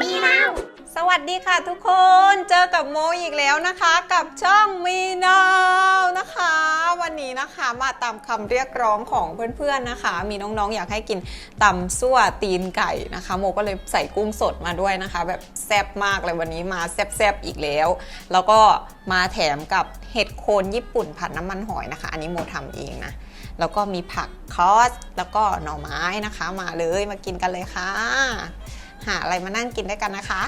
มีนาสวัสดีค่ะทุกคนเจอกับโมอีกแล้วนะคะ กับช่องมีนาวนะคะ วันนี้นะคะมาตามคำเรียกร้องของเพื่อนๆนะคะ มีน้องๆอยากให้กินตำซั่วตีนไก่นะคะ โมก็เลยใส่กุ้งสดมาด้วยนะคะ แบบแซ่บมากเลยวันนี้มาแซ่บๆอีกแล้ว แล้วก็มาแถมกับเห็ดโคนญี่ปุ่นผัดน้ำมันหอยนะคะ อันนี้โมทำเองนะแล้วก็มีผักคอสแล้วก็หน่อไม้นะคะ มาเลยมากินกันเลยค่ะ หาอะไรมานั่งกินด้วยกันนะคะ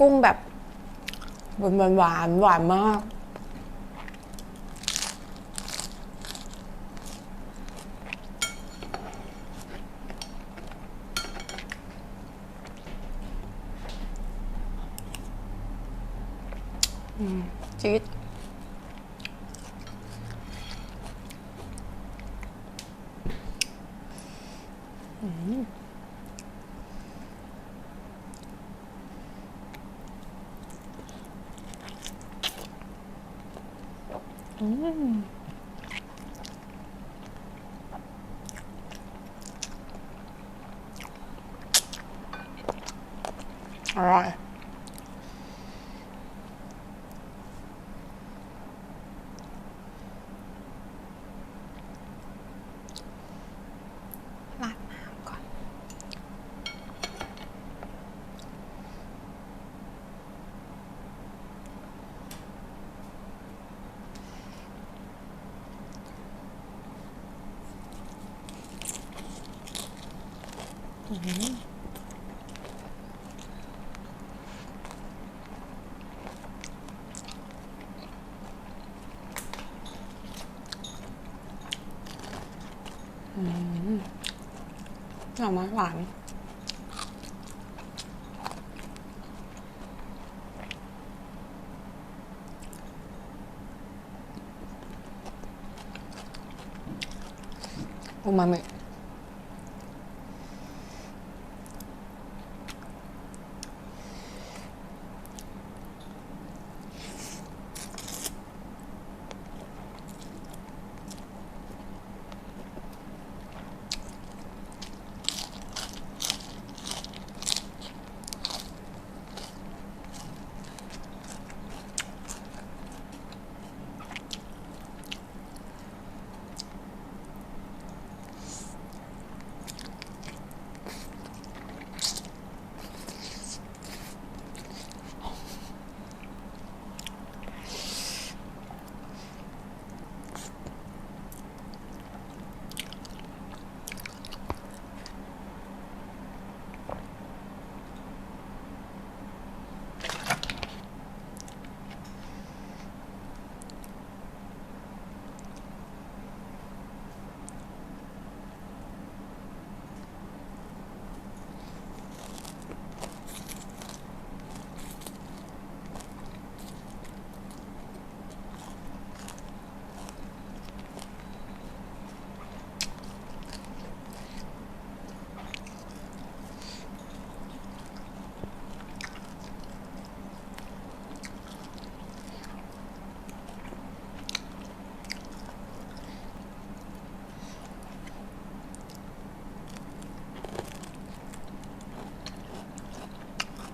กุ้งแบบหวานหวานหวานมาก อืมจี๊ดอร่อย ราดน้ำก่อน หน่อไม้หวานอูมามิ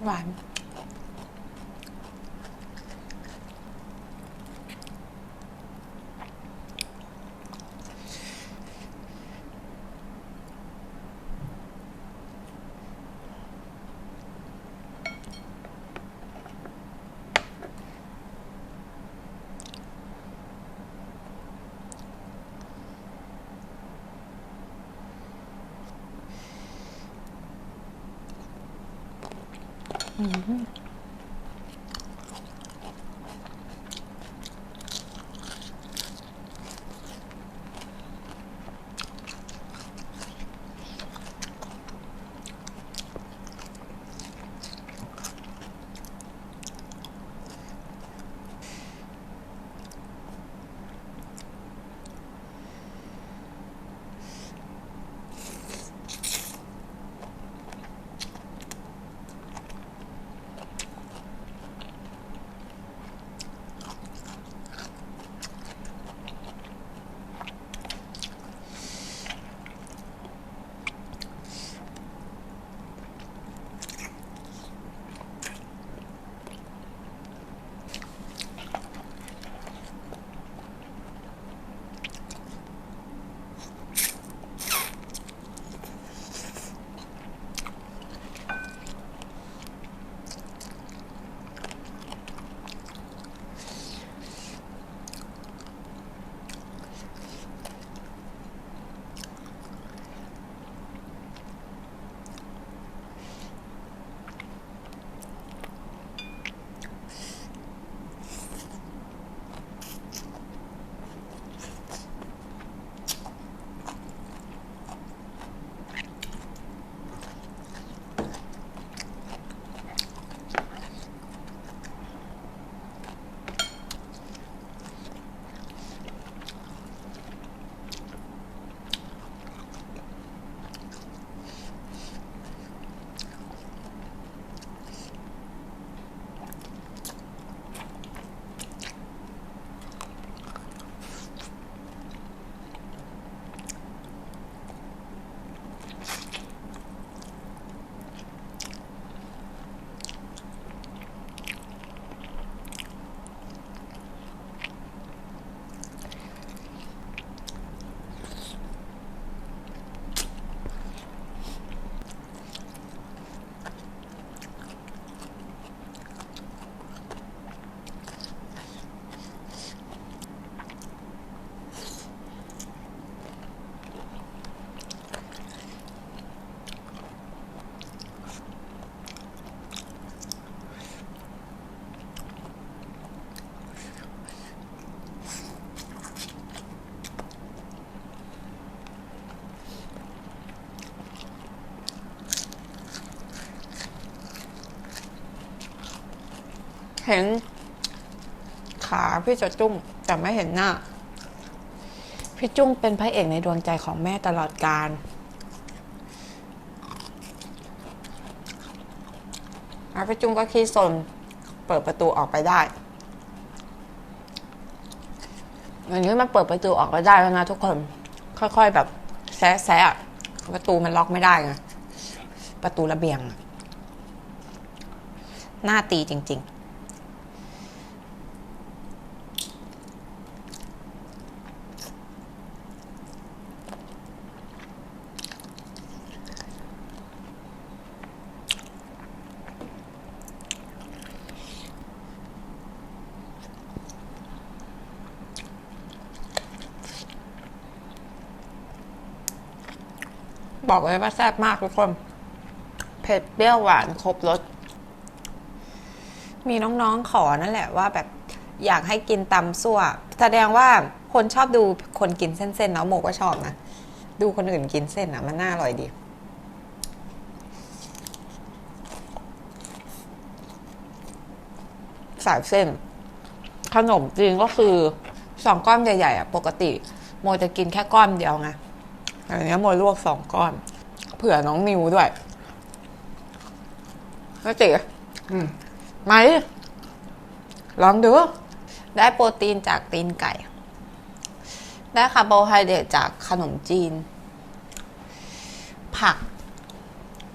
หวาน อ เห็นขาพี่จะจุ้งแต่ไม่เห็นหน้า พี่จุ้งเป็นพระเอกในดวงใจของแม่ตลอดกาลพี่จุ้งก็ขี้สนเปิดประตูออกไปได้อย่างนี้มันเปิดประตูออกไปได้แล้วนะทุกคน ค่อย ๆ แบบแซะแซะประตูมันล็อกไม่ได้ไงประตูระเบียง หน้าตีจริง ๆ บอกเลยว่าแซ่บมากทุกคน เผ็ดเปรี้ยวหวานครบรส มีน้องๆขอนั่นแหละว่าแบบอยากให้กินตำซั่ว แสดงว่าคนชอบดูคนกินเส้นๆเนาะโมก็ชอบนะ ดูคนอื่นกินเส้นอะมันน่าอร่อยดี สายเส้น ขนมจีนก็คือสองก้อนใหญ่ๆอะปกติ โมจะกินแค่ก้อนเดียวไง อันนี้โมลวกสองก้อน เผื่อน้องนิวด้วยแล้วจิอืมไหม ลองดู ได้โปรตีนจากตีนไก่ ได้คาร์โบไฮเดรตจากขนมจีน ผัก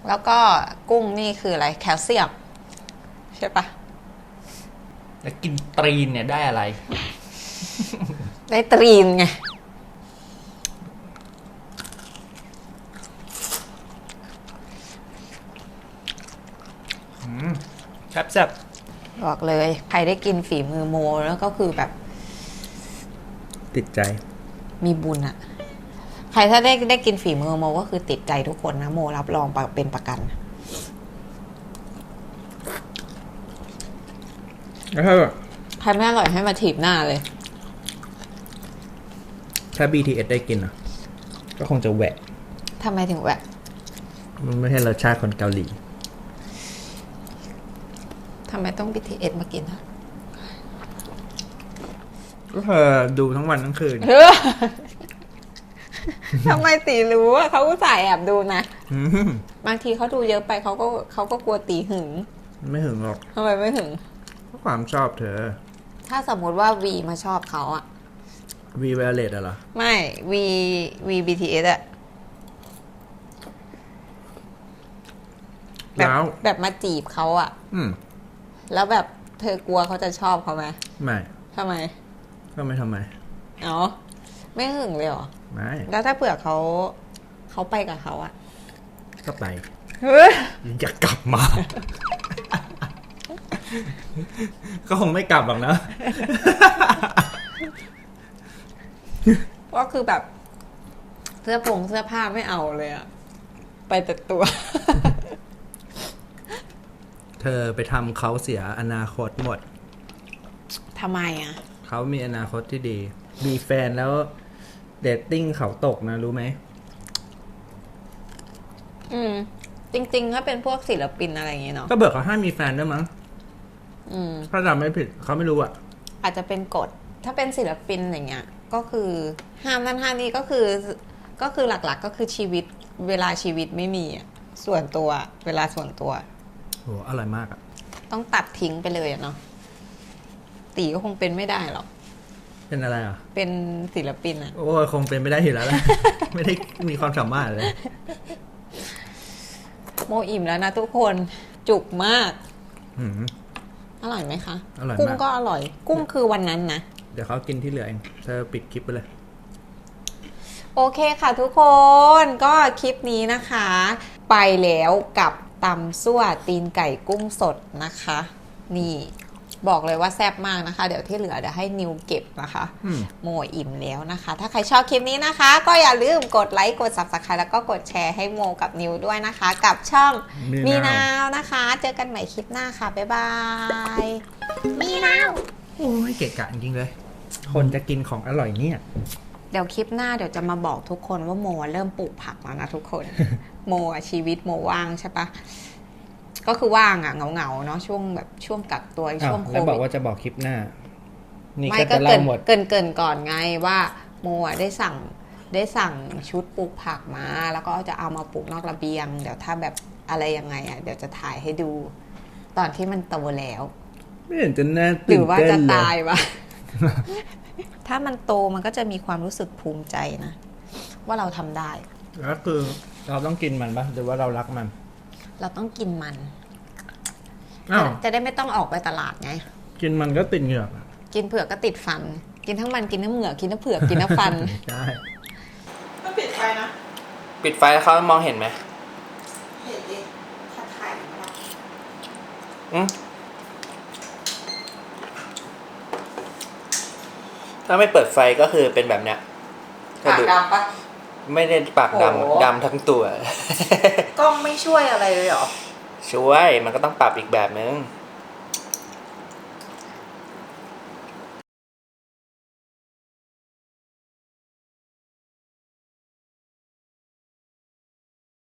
แล้วก็กุ้งนี่คืออะไร แคลเซียม ใช่ปะแล้วกินตรีนเนี่ยได้อะไร ได้ตรีนไง แซ่บแซ่บบอกเลย ใครได้กินฝีมือโมแล้วก็คือแบบติดใจ มีบุญอะใครถ้าได้ได้กินฝีมือโมก็คือติดใจทุกคนนะโมรับรองเป็นประกันแล้วถ้าใครไม่อร่อยให้มาถีบหน้าเลย ถ้า BTS ได้กินอะ ก็คงจะแหวะทำไมถึงแบบมันไม่ใช่รสชาติคนเกาหลี ทำไมต้อง BTS มากินอะก็เธอดูทั้งวันทั้งคืน ทำไมตีรู้อะเขาก็ใส่แอบดูนะ อืมบางทีเขาดูเยอะไปเขาก็เขาก็กลัวตีหึงไม่ถึงหรอกทำไมไม่หึง เพราะความชอบเธอ ถ้าสมมุติว่าวีมาชอบเขาอะวีเวลเลตอะเหรอ ไม่วีวี BTS อะแบบแล้ว แบบมาจีบเขาอะอืม แล้วแบบเธอกลัวเขาจะชอบเขาไหมไม่ทำไม ก็ไม่ทำไมเอ๋อไม่หึงเลยเหรอ ไม่แล้วถ้าเผื่อเขาเขาไปกับเขาอะก็ไปเฮ้ยอยากกลับมา ก็คงไม่กลับหรอกนะ ก็คือแบบ เสื้อผงเสื้อผ้าไม่เอาเลยอะไปแต่ตัว เธอไปทำเขาเสียอนาคตหมด ทำไมอะเขามีอนาคตที่ดี มีแฟนแล้วเดตติ้งเขาตกนะรู้ไหม อืม จริงๆ ถ้าเป็นพวกศิลปินอะไรอย่างเงี้ยเนาะ ก็เบิกเขาห้ามมีแฟนด้วยมั้งอืม ถ้าจำไม่ผิดเขาไม่รู้อะอาจจะเป็นกฎ ถ้าเป็นศิลปินอย่างเงี้ย ก็คือห้ามนั่นห้ามนี่ก็คือ ก็คือหลักๆ ก็คือชีวิตเวลาชีวิตไม่มีอะส่วนตัว เวลาส่วนตัว โหอร่อยมากอะต้องตัดทิ้งไปเลยอะเนาะตีก็คงเป็นไม่ได้หรอก เป็นอะไรอะ เป็นศิลปินอะโอ้ยคงเป็นไม่ได้อยู่แล้วแหละ ไม่ได้มีความสามารถเลย โมอิ่มแล้วนะทุกคนจุกมาก อืม อร่อยไหมคะอร่อยมาก กุ้งก็อร่อย กุ้งคือวันนั้นนะ เดี๋ยวเขากินที่เหลือเอง เธอปิดคลิปไปเลย โอเคค่ะทุกคนก็คลิปนี้นะคะ ไปแล้วกับ ตำซั่วตีนไก่กุ้งสดนะคะ นี่บอกเลยว่าแซ่บมากนะคะ เดี๋ยวที่เหลือเดี๋ยวให้นิวเก็บนะคะอืมโมอิ่มแล้วนะคะ ถ้าใครชอบคลิปนี้นะคะ ก็อย่าลืมกดไลค์กด subscribe แล้วก็กดแชร์ให้โมกับนิวด้วยนะคะ กับช่องมีมีนานาววนะคะ เจอกันใหม่คลิปหน้าค่ะ บ๊ายบายมีนาวโอ้ยเกะกะจริงๆเลย คนจะกินของอร่อยเนี่ย เดี๋ยวคลิปหน้าเดี๋ยวจะมาบอกทุกคนว่าโมเริ่มปลูกผักแล้วนะทุกคน โมอะชีวิตโมว่างใช่ปะก็คือว่างอะเหงาๆเนาะช่วงแบบช่วงกักตัวอ้าช่ววงโคแล้วบอกวิดว่าจะบอกคลิปหน้า นี่ไม่ก็ก็จะเกิเล่านหมดเกินเกินก่อนไงว่า โมอะได้สั่งได้สั่งชุดปลูกผักมา แล้วก็จะเอามาปลูกนอกระเบียง เดี๋ยวถ้าแบบอะไรยังไงอะเดี๋ยวจะถ่ายให้ดู ตอนที่มันโตแล้ว ไม่เห็นจะน่าหรืตื่นอว่าเต้นจะเลตายยวะ ถ้ามันโตมันก็จะมีความรู้สึกภูมิใจนะ ว่าเราทำได้ แล้วคือเราต้องกินมันปะหรือว่าเรารักมันเราต้องกินมัน อ้าวจะได้ไม่ต้องออกไปตลาดไง กินมันก็ติดเหงือกอะกินเผือกก็ติดฟัน กินทั้งมันกินทั้งเหมือกกินทั้งเผือกกินทั้งฟัน ใช่ก็ปิดไฟนะ ปิดไฟแล้วเขามองเห็นไหมเห็นดิถ้าถ่ายมาอืม ถ้าไม่เปิดไฟก็คือเป็นแบบเนี้ยปากดูดำปะ ไม่ได้ปากโอ้ดำดำทั้งตัว กล้องไม่ช่วยอะไรเลยเหรอ ช่วยมันก็ต้องปรับอีกแบบนึงอ